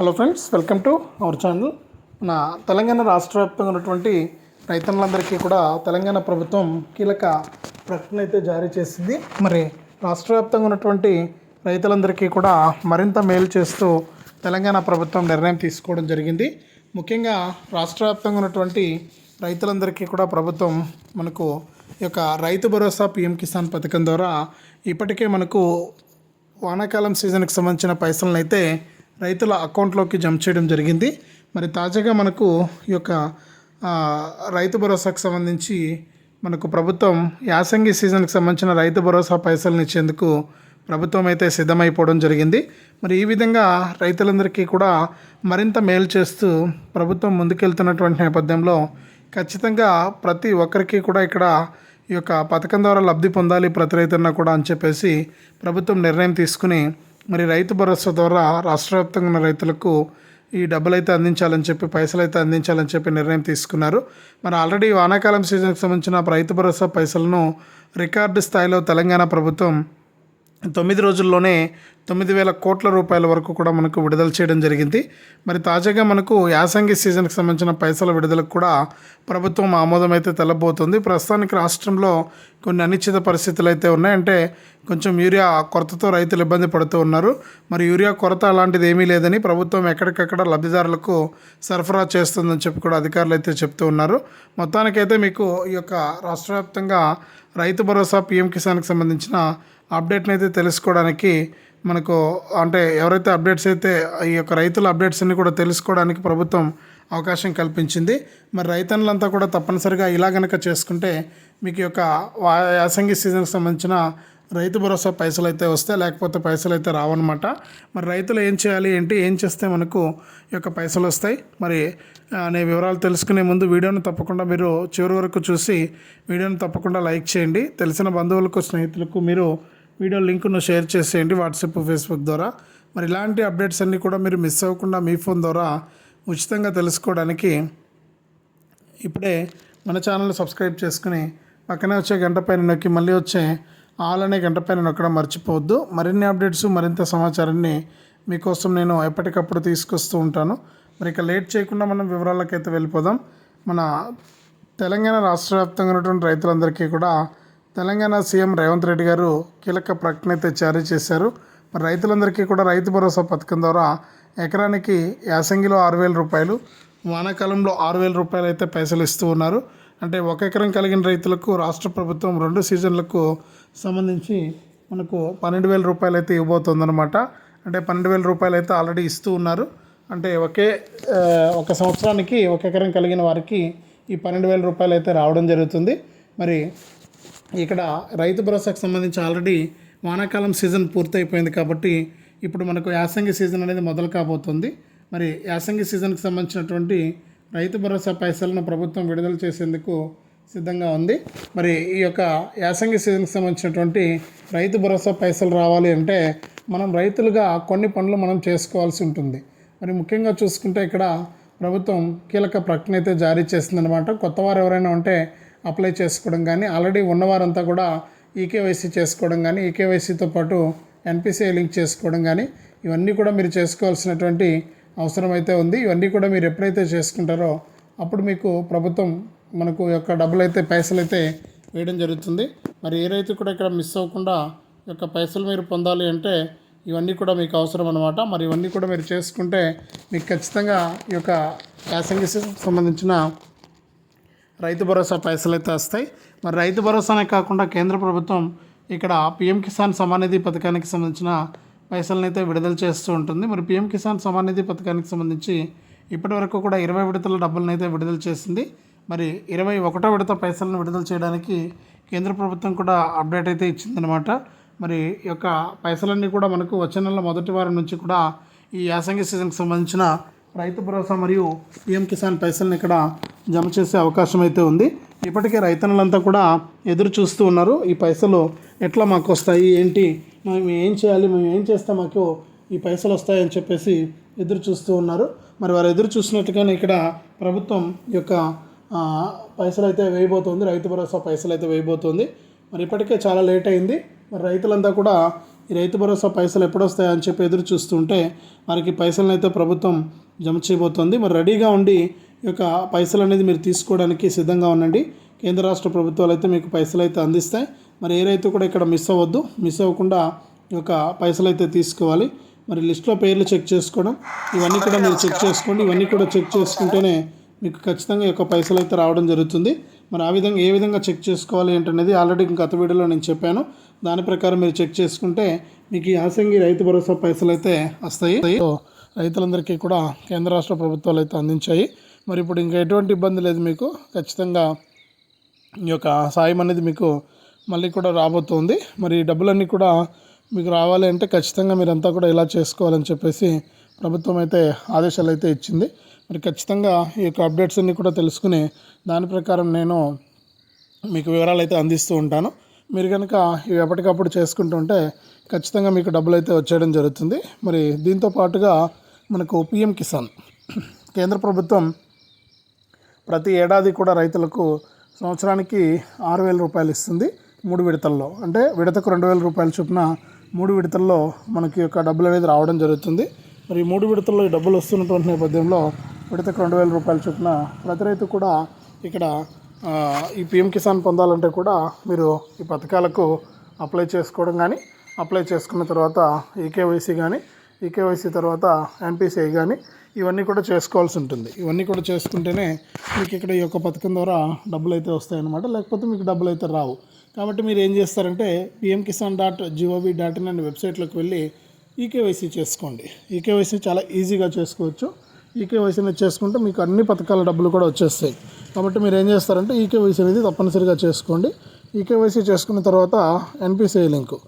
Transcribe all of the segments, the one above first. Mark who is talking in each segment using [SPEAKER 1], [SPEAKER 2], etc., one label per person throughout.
[SPEAKER 1] Hello friends welcome to our channel మన తెలంగాణ రాష్ట్ర వ్యాప్తంగా ఉన్నటువంటి రైతన్నులందరికీ కూడా తెలంగాణ ప్రభుత్వం కీలక ప్రకటన అయితే జారీ చేసింది. మరి రాష్ట్ర వ్యాప్తంగా ఉన్నటువంటి రైతులందరికీ కూడా మరింత మేలు చేస్తూ తెలంగాణ ప్రభుత్వం నిర్ణయం తీసుకోవడం జరిగింది. ముఖ్యంగా రాష్ట్ర వ్యాప్తంగా ఉన్నటువంటి రైతులందరికీ కూడా ప్రభుత్వం మనకు ఈ యొక్క రైతు భరోసా పిఎం కిసాన్ పథకం ద్వారా ఇప్పటికే మనకు వానాకాలం సీజన్కి సంబంధించిన పైసలను అయితే రైతుల అకౌంట్లోకి జమ చేయడం జరిగింది. మరి తాజాగా మనకు ఈ యొక్క రైతు భరోసాకు సంబంధించి మనకు ప్రభుత్వం యాసంగి సీజన్కి సంబంధించిన రైతు భరోసా పైసలను ఇచ్చేందుకు ప్రభుత్వం అయితే సిద్ధమైపోవడం జరిగింది. మరి ఈ విధంగా రైతులందరికీ కూడా మరింత మేలు చేస్తూ ప్రభుత్వం ముందుకెళ్తున్నటువంటి నేపథ్యంలో ఖచ్చితంగా ప్రతి ఒక్కరికి కూడా ఇక్కడ ఈ యొక్క పథకం ద్వారా లబ్ధి పొందాలి ప్రతి రైతున్న కూడా అని చెప్పేసి ప్రభుత్వం నిర్ణయం తీసుకుని మరి రైతు భరోసా ద్వారా రాష్ట్ర వ్యాప్తంగా ఉన్న రైతులకు ఈ డబ్బులు అయితే అందించాలని చెప్పి పైసలు అయితే అందించాలని చెప్పి నిర్ణయం తీసుకున్నారు. మరి ఆల్రెడీ వానాకాలం సీజన్కి సంబంధించిన రైతు భరోసా పైసలను రికార్డు స్థాయిలో తెలంగాణ ప్రభుత్వం తొమ్మిది రోజుల్లోనే తొమ్మిది వేల కోట్ల రూపాయల వరకు కూడా మనకు విడుదల చేయడం జరిగింది. మరి తాజాగా మనకు యాసంగి సీజన్కి సంబంధించిన పైసల విడుదలకు కూడా ప్రభుత్వం ఆమోదం అయితే తెల్లబోతుంది. ప్రస్తుతానికి రాష్ట్రంలో కొన్ని అనిశ్చిత పరిస్థితులు అయితే ఉన్నాయి. అంటే కొంచెం యూరియా కొరతతో రైతులు ఇబ్బంది పడుతూ ఉన్నారు. మరి యూరియా కొరత అలాంటిది ఏమీ లేదని ప్రభుత్వం ఎక్కడికక్కడ లబ్ధిదారులకు సరఫరా చేస్తుందని చెప్పి కూడా అధికారులు అయితే చెప్తూ ఉన్నారు. మొత్తానికైతే మీకు ఈ యొక్క రాష్ట్ర వ్యాప్తంగా రైతు భరోసా పీఎం కిసాన్కి సంబంధించిన అప్డేట్ని అయితే తెలుసుకోవడానికి మనకు అంటే ఎవరైతే అప్డేట్స్ అయితే ఈ యొక్క రైతుల అప్డేట్స్ అన్ని కూడా తెలుసుకోవడానికి ప్రభుత్వం అవకాశం కల్పించింది. మరి రైతన్నులంతా కూడా తప్పనిసరిగా ఇలా కనుక చేసుకుంటే మీకు యొక్క యాసంగి సీజన్కి సంబంధించిన రైతు భరోసా పైసలు అయితే వస్తాయి లేకపోతే పైసలు అయితే రావన్నమాట. మరి రైతులు ఏం చేయాలి ఏంటి ఏం చేస్తే మనకు ఈ యొక్క పైసలు వస్తాయి? మరి నేను అనే వివరాలు తెలుసుకునే ముందు వీడియోను తప్పకుండా మీరు చివరి వరకు చూసి వీడియోను తప్పకుండా లైక్ చేయండి. తెలిసిన బంధువులకు స్నేహితులకు మీరు వీడియో లింక్ను షేర్ చేసేయండి వాట్సాప్ ఫేస్బుక్ ద్వారా. మరి ఇలాంటి అప్డేట్స్ అన్నీ కూడా మీరు మిస్ అవ్వకుండా మీ ఫోన్ ద్వారా ఉచితంగా తెలుసుకోవడానికి ఇప్పుడే మన ఛానల్ని సబ్స్క్రైబ్ చేసుకుని పక్కనే వచ్చే గంట పైన నొక్కి మళ్ళీ వచ్చే ఆల్ అనే గంట పైన నొక్కడం మర్చిపోవద్దు. మరిన్ని అప్డేట్స్ మరింత సమాచారాన్ని మీకోసం నేను ఎప్పటికప్పుడు తీసుకొస్తూ ఉంటాను. మరి ఇక లేట్ చేయకుండా మనం వివరాలకైతే వెళ్ళిపోదాం. మన తెలంగాణ రాష్ట్ర వ్యాప్తంగా ఉన్నటువంటి రైతులందరికీ కూడా తెలంగాణ సీఎం రేవంత్ రెడ్డి గారు కీలక ప్రకటన అయితే జారీ చేశారు. మరి రైతులందరికీ కూడా రైతు భరోసా పథకం ద్వారా ఎకరానికి యాసంగిలో ఆరు వేల రూపాయలు వానాకాలంలో ఆరు వేల రూపాయలు అయితే పైసలు ఇస్తూ ఉన్నారు. అంటే ఒక ఎకరం కలిగిన రైతులకు రాష్ట్ర ప్రభుత్వం రెండు సీజన్లకు సంబంధించి మనకు పన్నెండు వేల రూపాయలు అయితే ఇవ్వబోతుందన్నమాట. అంటే పన్నెండు వేల రూపాయలు అయితే ఆల్రెడీ ఇస్తూ ఉన్నారు. అంటే ఒకే ఒక సంవత్సరానికి ఒక ఎకరం కలిగిన వారికి ఈ పన్నెండు వేల రూపాయలు అయితే రావడం జరుగుతుంది. మరి ఇక్కడ రైతు భరోసాకు సంబంధించి ఆల్రెడీ వానాకాలం సీజన్ పూర్తయిపోయింది కాబట్టి ఇప్పుడు మనకు యాసంగి సీజన్ అనేది మొదలు కాబోతుంది. మరి యాసంగి సీజన్కి సంబంధించినటువంటి రైతు భరోసా పైసలను ప్రభుత్వం విడుదల చేసేందుకు సిద్ధంగా ఉంది. మరి ఈ యొక్క యాసంగి సీజన్కి సంబంధించినటువంటి రైతు భరోసా పైసలు రావాలి అంటే మనం రైతులుగా కొన్ని పనులు మనం చేసుకోవాల్సి ఉంటుంది. మరి ముఖ్యంగా చూసుకుంటే ఇక్కడ ప్రభుత్వం కీలక ప్రకటన అయితే జారీ చేసిందనమాట కొత్త వారు ఎవరైనా ఉంటే అప్లై చేసుకోవడం కానీ ఆల్రెడీ ఉన్నవారంతా కూడా ఈకేవైసీ చేసుకోవడం కానీ ఈకేవైసీతో పాటు ఎన్పిసిఐ లింక్ చేసుకోవడం కానీ ఇవన్నీ కూడా మీరు చేసుకోవాల్సినటువంటి అవసరం అయితే ఉంది. ఇవన్నీ కూడా మీరు ఎప్పుడైతే చేసుకుంటారో అప్పుడు మీకు ప్రభుత్వం మనకు యొక్క డబ్బులు అయితే పైసలు అయితే వేయడం జరుగుతుంది. మరి ఏ రైతు కూడా ఇక్కడ మిస్ అవ్వకుండా యొక్క పైసలు మీరు పొందాలి అంటే ఇవన్నీ కూడా మీకు అవసరం అనమాట మరి ఇవన్నీ కూడా మీరు చేసుకుంటే మీకు ఖచ్చితంగా ఈ యొక్క యాసంగి సంబంధించిన రైతు భరోసా పైసలు అయితే వస్తాయి. మరి రైతు భరోసానే కాకుండా కేంద్ర ప్రభుత్వం ఇక్కడ పిఎం కిసాన్ సమానిధి పథకానికి సంబంధించిన పైసలను అయితే విడుదల చేస్తూ ఉంటుంది. మరి పిఎం కిసాన్ సమానిధి పథకానికి సంబంధించి ఇప్పటివరకు కూడా ఇరవై విడతల డబ్బులను అయితే విడుదల చేసింది. మరి ఇరవై ఒకటో విడత పైసలను విడుదల చేయడానికి కేంద్ర ప్రభుత్వం కూడా అప్డేట్ అయితే ఇచ్చిందనమాట మరి ఈ యొక్క పైసలన్నీ కూడా మనకు వచ్చే నెల మొదటి వారం నుంచి కూడా ఈ యాసంగి సీజన్కి సంబంధించిన రైతు భరోసా మరియు పిఎం కిసాన్ పైసల్ని ఇక్కడ జమ చేసే అవకాశం అయితే ఉంది. ఇప్పటికే రైతన్నులంతా కూడా ఎదురు చూస్తూ ఉన్నారు. ఈ పైసలు ఎట్లా మాకు వస్తాయి? ఏంటి? మేము ఏం చేయాలి? మేము ఏం చేస్తే మాకు ఈ పైసలు వస్తాయని చెప్పేసి ఎదురు చూస్తూ ఉన్నారు. మరి వారు ఎదురు చూసినట్టుగానే ఇక్కడ ప్రభుత్వం యొక్క పైసలు అయితే వేయబోతోంది. రైతు భరోసా పైసలు అయితే వేయబోతోంది. మరి ఇప్పటికే చాలా లేట్ అయింది. మరి రైతులంతా కూడా ఈ రైతు భరోసా పైసలు ఎప్పుడు వస్తాయని చెప్పి ఎదురు చూస్తుంటే వారికి పైసలను అయితే ప్రభుత్వం జమ చేయబోతోంది. మరి రెడీగా ఉండి ఈ యొక్క పైసలు అనేది మీరు తీసుకోవడానికి సిద్ధంగా ఉండండి. కేంద్ర రాష్ట్ర ప్రభుత్వాలు అయితే మీకు పైసలు అయితే అందిస్తాయి. మరి ఏ రైతు కూడా ఇక్కడ మిస్ అవ్వద్దు. మిస్ అవ్వకుండా ఈ యొక్క పైసలు అయితే తీసుకోవాలి. మరి లిస్ట్లో పేర్లు చెక్ చేసుకోవడం ఇవన్నీ కూడా మీరు చెక్ చేసుకోండి. ఇవన్నీ కూడా చెక్ చేసుకుంటేనే మీకు ఖచ్చితంగా ఈ యొక్క పైసలు అయితే రావడం జరుగుతుంది. మరి ఆ విధంగా ఏ విధంగా చెక్ చేసుకోవాలి ఏంటనేది ఆల్రెడీ గత వీడియోలో నేను చెప్పాను. దాని ప్రకారం మీరు చెక్ చేసుకుంటే మీకు ఈ యాసంగి రైతు భరోసా పైసలు అయితే వస్తాయి రైతులందరికీ కూడా కేంద్ర రాష్ట్ర ప్రభుత్వాలు అయితే అందించాయి. మరి ఇప్పుడు ఇంకా ఎటువంటి ఇబ్బంది లేదు మీకు. ఖచ్చితంగా ఈ యొక్క సాయం అనేది మీకు మళ్ళీ కూడా రాబోతుంది. మరి ఈ డబ్బులన్నీ కూడా మీకు రావాలి అంటే ఖచ్చితంగా మీరంతా కూడా ఇలా చేసుకోవాలని చెప్పేసి ప్రభుత్వం అయితే ఆదేశాలు అయితే ఇచ్చింది. మరి ఖచ్చితంగా ఈ యొక్క అప్డేట్స్ అన్నీ కూడా తెలుసుకుని దాని ప్రకారం నేను మీకు వివరాలు అయితే అందిస్తూ ఉంటాను. మీరు కనుక ఇవి ఎప్పటికప్పుడు చేసుకుంటుంటే ఖచ్చితంగా మీకు డబ్బులు అయితే వచ్చేయడం జరుగుతుంది. మరి దీంతో పాటుగా మనకు పిఎం కిసాన్ కేంద్ర ప్రభుత్వం ప్రతి ఏడాది కూడా రైతులకు సంవత్సరానికి ఆరు వేల రూపాయలు ఇస్తుంది మూడు విడతల్లో. అంటే విడతకు రెండు వేల రూపాయల చొప్పున మూడు విడతల్లో మనకి యొక్క డబ్బులు అనేది రావడం జరుగుతుంది. మరి మూడు విడతల్లో ఈ డబ్బులు వస్తున్నటువంటి నేపథ్యంలో విడతకు రెండు వేల రూపాయల చొప్పున ప్రతి రైతు కూడా ఇక్కడ ఈ పిఎం కిసాన్ పొందాలంటే కూడా మీరు ఈ పథకాలకు అప్లై చేసుకోవడం కానీ అప్లై చేసుకున్న తర్వాత ఈకేవైసీ కానీ ఈకేవైసీ తర్వాత ఎన్పిసిఐ కానీ ఇవన్నీ కూడా చేసుకోవాల్సి ఉంటుంది. ఇవన్నీ కూడా చేసుకుంటేనే మీకు ఇక్కడ ఈ యొక్క పథకం ద్వారా డబ్బులు అయితే వస్తాయన్నమాట. లేకపోతే మీకు డబ్బులు అయితే రావు. కాబట్టి మీరు ఏం చేస్తారంటే PM Kisan dot GOV dot in అనే వెబ్సైట్లోకి వెళ్ళి ఈకేవైసీ చేసుకోండి. ఈకేవైసీ చాలా ఈజీగా చేసుకోవచ్చు. ఈకేవైసీని చేసుకుంటే మీకు అన్ని పథకాల డబ్బులు కూడా వచ్చేస్తాయి. కాబట్టి మీరు ఏం చేస్తారంటే ఈకేవైసీ అనేది తప్పనిసరిగా చేసుకోండి. ఈకేవైసీ చేసుకున్న తర్వాత ఎన్పిసిఐ లింకు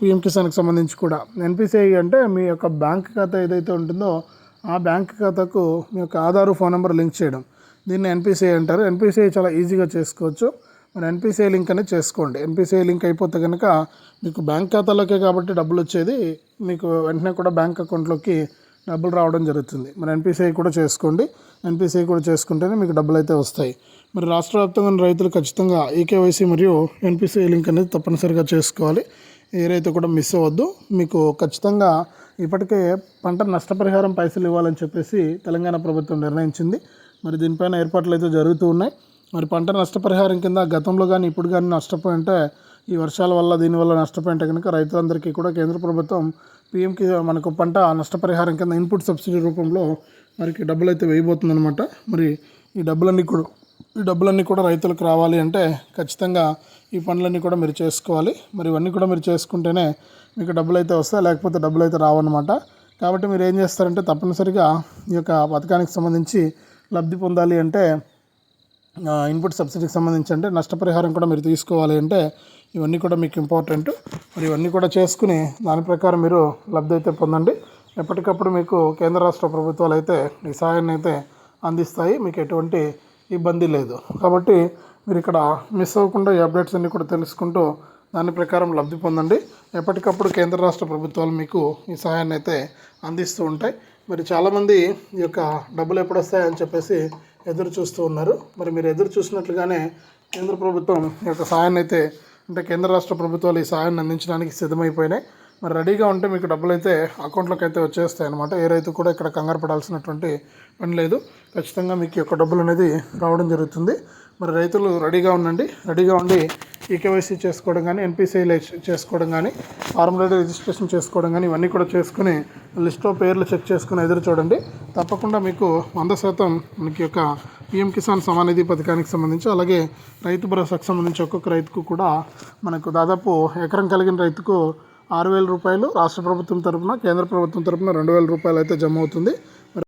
[SPEAKER 1] పిఎం కిసాన్కి సంబంధించి కూడా. ఎన్పిసిఐ అంటే మీ యొక్క బ్యాంక్ ఖాతా ఏదైతే ఉంటుందో ఆ బ్యాంక్ ఖాతాకు మీ యొక్క ఆధారు ఫోన్ నెంబర్ లింక్ చేయడం. దీన్ని ఎన్పిసిఐ అంటారు. ఎన్పిసిఐ చాలా ఈజీగా చేసుకోవచ్చు. మరి ఎన్పిసిఐ లింక్ అనేది చేసుకోండి. ఎన్పిసిఐ లింక్ అయిపోతే కనుక మీకు బ్యాంక్ ఖాతాలోకే కాబట్టి డబ్బులు వచ్చేది. మీకు వెంటనే కూడా బ్యాంక్ అకౌంట్లోకి డబ్బులు రావడం జరుగుతుంది. మరి ఎన్పిసిఐ కూడా చేసుకోండి. ఎన్పిసిఐ కూడా చేసుకుంటేనే మీకు డబ్బులు అయితే వస్తాయి. మరి రాష్ట్ర వ్యాప్తంగా ఉన్న రైతులు ఖచ్చితంగా ఈకేవైసీ మరియు ఎన్పిసిఐ లింక్ అనేది తప్పనిసరిగా చేసుకోవాలి. ఏ రైతు కూడా మిస్ అవ్వద్దు. మీకు ఖచ్చితంగా ఇప్పటికే పంట నష్టపరిహారం పైసలు ఇవ్వాలని చెప్పేసి తెలంగాణ ప్రభుత్వం నిర్ణయించింది. మరి దీనిపైన ఏర్పాట్లు అయితే జరుగుతూ ఉన్నాయి. మరి పంట నష్టపరిహారం కింద గతంలో కానీ ఇప్పుడు కానీ నష్టపోయి ఉంటే ఈ వర్షాల వల్ల దీనివల్ల నష్టపోయింటే కనుక రైతులందరికీ కూడా కేంద్ర ప్రభుత్వం పిఎంకి మనకు పంట నష్టపరిహారం కింద ఇన్పుట్ సబ్సిడీ రూపంలో మరికి డబ్బులు అయితే వేయబోతుందనమాట మరి ఈ డబ్బులన్నీ కూడా ఈ డబ్బులన్నీ కూడా రైతులకు రావాలి అంటే ఖచ్చితంగా ఈ పనులన్నీ కూడా మీరు చేసుకోవాలి. మరి ఇవన్నీ కూడా మీరు చేసుకుంటేనే మీకు డబ్బులు అయితే వస్తాయి లేకపోతే డబ్బులు అయితే రావన్నమాట. కాబట్టి మీరు ఏం చేస్తారంటే తప్పనిసరిగా ఈ యొక్క పథకానికి సంబంధించి లబ్ధి పొందాలి అంటే ఇన్పుట్ సబ్సిడీకి సంబంధించి అంటే నష్టపరిహారం కూడా మీరు తీసుకోవాలి అంటే ఇవన్నీ కూడా మీకు ఇంపార్టెంట్ మరి ఇవన్నీ కూడా చేసుకుని దాని ప్రకారం మీరు లబ్ధి అయితే పొందండి. ఎప్పటికప్పుడు మీకు కేంద్ర రాష్ట్ర ప్రభుత్వాలు అయితే ఈ సహాయాన్ని అయితే అందిస్తాయి. మీకు ఎటువంటి ఇబ్బంది లేదు. కాబట్టి మీరు ఇక్కడ మిస్ అవ్వకుండా ఈ అప్డేట్స్ అన్నీ కూడా తెలుసుకుంటూ దాని ప్రకారం లబ్ధి పొందండి. ఎప్పటికప్పుడు కేంద్ర రాష్ట్ర ప్రభుత్వాలు మీకు ఈ సహాయాన్ని అయితే అందిస్తూ ఉంటాయి. మరి చాలామంది ఈ యొక్క డబ్బులు ఎప్పుడు వస్తాయని చెప్పేసి ఎదురు చూస్తూ ఉన్నారు. మరి మీరు ఎదురు చూసినట్లుగానే కేంద్ర ప్రభుత్వం ఈ యొక్క సహాయాన్ని అయితే అంటే కేంద్ర రాష్ట్ర ప్రభుత్వాలు ఈ సహాయాన్ని అందించడానికి సిద్ధమైపోయినాయి. మరి రెడీగా ఉంటే మీకు డబ్బులు అయితే అకౌంట్లోకి అయితే వచ్చేస్తాయి అనమాట ఏ రైతు కూడా ఇక్కడ కంగారు పడాల్సినటువంటి పని లేదు. ఖచ్చితంగా మీకు యొక్క డబ్బులు అనేది రావడం జరుగుతుంది. మరి రైతులు రెడీగా ఉండండి. రెడీగా ఉండి ఈకేవైసీ చేసుకోవడం కానీ ఎన్పిసిఐ చేసుకోవడం కానీ ఫార్మ్ రెడీ రిజిస్ట్రేషన్ చేసుకోవడం కానీ ఇవన్నీ కూడా చేసుకుని లిస్ట్లో పేర్లు చెక్ చేసుకుని ఎదురు చూడండి. తప్పకుండా మీకు వంద శాతం మనకి యొక్క పిఎం కిసాన్ సమానిధి పథకానికి సంబంధించి అలాగే రైతు భరోసాకు సంబంధించి ఒక్కొక్క రైతుకు కూడా మనకు దాదాపు ఎకరం కలిగిన రైతుకు ఆరు వేల రూపాయలు రాష్ట్ర ప్రభుత్వం తరపున కేంద్ర ప్రభుత్వం తరపున రెండు వేల రూపాయలు అయితే జమ అవుతుంది.